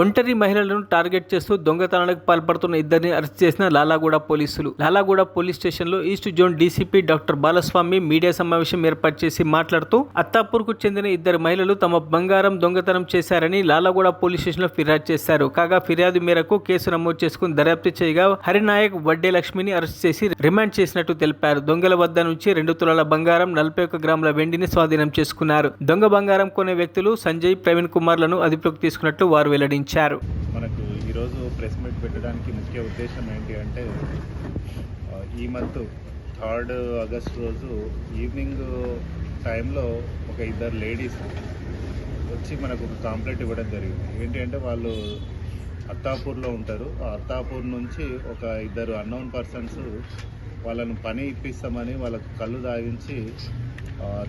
ఒంటరి మహిళలను టార్గెట్ చేస్తూ దొంగతనాలకు పాల్పడుతున్న ఇద్దరిని అరెస్ట్ చేసిన లాలాగూడ పోలీసులు. లాలాగూడ పోలీస్ స్టేషన్లో east zone DCP doctor Balaswamy media సమావేశం ఏర్పాటు చేసి మాట్లాడుతూ అత్తాపూర్కు చెందిన ఇద్దరు మహిళలు తమ బంగారం దొంగతనం చేశారని లాలాగూడ పోలీస్ స్టేషన్లో ఫిర్యాదు చేశారు. కాగా ఫిర్యాదు మేరకు కేసు నమోదు చేసుకుని దర్యాప్తు చేయగా హరినాయక్ వడ్డే లక్ష్మిని అరెస్ట్ చేసి రిమాండ్ చేసినట్టు తెలిపారు. దొంగల వద్ద నుంచి రెండు తులాల బంగారం నలభై ఒక్క గ్రాముల వెండిని స్వాధీనం చేసుకున్నారు. దొంగ బంగారం కొనే వ్యక్తులు సంజయ్ ప్రవీణ్ కుమార్లను అదుపులోకి తీసుకున్నట్లు వారు వెల్లడించారు. మనకు ఈరోజు ప్రెస్ మీట్ పెట్టడానికి ముఖ్య ఉద్దేశం ఏంటి అంటే ఈ మంత్ థర్డ్ ఆగస్ట్ రోజు ఈవినింగ్ టైంలో ఒక ఇద్దరు లేడీస్ వచ్చి మనకు ఒక కాంప్లైంట్ ఇవ్వడం జరిగింది. ఏంటి అంటే వాళ్ళు అత్తాపూర్లో ఉంటారు. ఆ అత్తాపూర్ నుంచి ఒక ఇద్దరు అన్నోన్ పర్సన్స్ వాళ్ళను పని ఇప్పిస్తామని వాళ్ళకు కళ్ళు తాగించి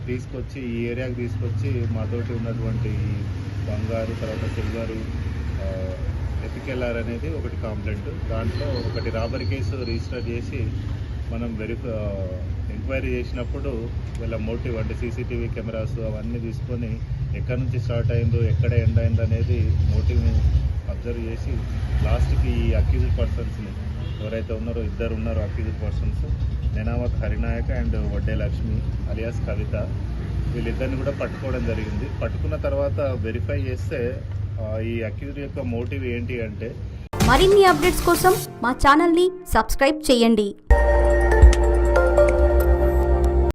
తీసుకొచ్చి ఈ ఏరియాకి తీసుకొచ్చి మాతోటి ఉన్నటువంటి బంగారు తర్వాత సిల్వరు ఎత్తుకెళ్ళారు అనేది ఒకటి కాంప్లైంట్ దాంట్లో ఒకటి రాబరీ కేసు రిజిస్టర్ చేసి మనం వెరిఫై ఎంక్వైరీ చేసినప్పుడు వీళ్ళ మోటివ్ అంటే సీసీటీవీ కెమెరాస్ అవన్నీ తీసుకొని ఎక్కడి నుంచి స్టార్ట్ అయిందో ఎక్కడ ఎండ్ అయిందో అనేది మోటివ్ని అబ్జర్వ్ చేసి లాస్ట్కి ఈ అక్యూజ్డ్ పర్సన్స్ని ఎవరైతే ఉన్నారో ఇద్దరు ఉన్నారో accused persons Nenavath Harinayaka and Vadde Lakshmi alias Kavitha వీళ్ళిద్దరిని కూడా పట్టుకోవడం జరిగింది. పట్టుకున్న తర్వాత వెరిఫై చేస్తే ఈ అక్యూజ్ యొక్క మోటివ్ ఏంటి అంటే మరిన్ని అప్డేట్స్ కోసం మా ఛానల్ని సబ్స్క్రైబ్ చేయండి.